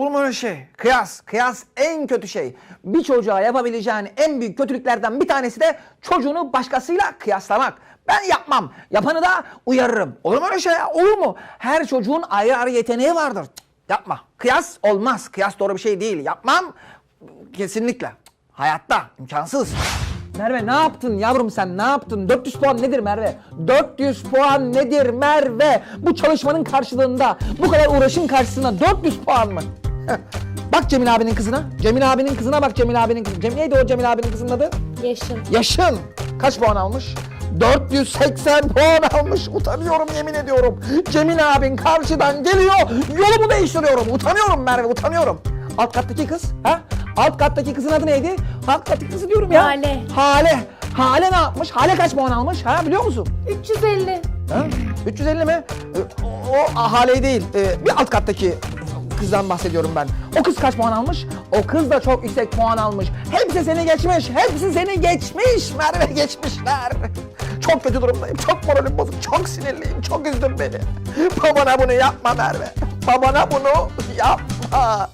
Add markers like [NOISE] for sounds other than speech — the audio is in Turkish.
Olur mu öyle şey? Kıyas. Kıyas en kötü şey. Bir çocuğa yapabileceğin en büyük kötülüklerden bir tanesi de çocuğunu başkasıyla kıyaslamak. Ben yapmam. Yapanı da uyarırım. Olur mu öyle şey ya? Olur mu? Her çocuğun ayrı ayrı yeteneği vardır. Yapma. Kıyas olmaz. Kıyas doğru bir şey değil. Yapmam. Kesinlikle. Hayatta. imkansız. Merve ne yaptın yavrum sen ne yaptın? 400 puan nedir Merve? 400 puan nedir Merve? Bu çalışmanın karşılığında, bu kadar uğraşın karşısında 400 puan mı? Heh. [LAUGHS] bak Cemil abinin kızına. Cemil abinin kızına bak Cemil abinin kızına. Cem, neydi o Cemil abinin kızının adı? Yaşın. Yaşın. Kaç puan almış? 480 puan almış. Utanıyorum yemin ediyorum. Cemil abin karşıdan geliyor. Yolumu değiştiriyorum. Utanıyorum Merve utanıyorum. Alt kattaki kız. Ha? Alt kattaki kızın adı neydi? Alt kattaki kızı diyorum ya. Hale. Hale. Hale ne yapmış? Hale kaç puan almış? Ha biliyor musun? 350. Ha? 350 mi? Ee, O, o Hale değil. Ee, bir alt kattaki kızdan bahsediyorum ben. O kız kaç puan almış? O kız da çok yüksek puan almış. Hepsi seni geçmiş. Hepsi seni geçmiş. Merve geçmişler. Çok kötü durumdayım. Çok moralim bozuk. Çok sinirliyim. Çok üzdün beni. Babana bunu yapma Merve. Babana bunu yapma.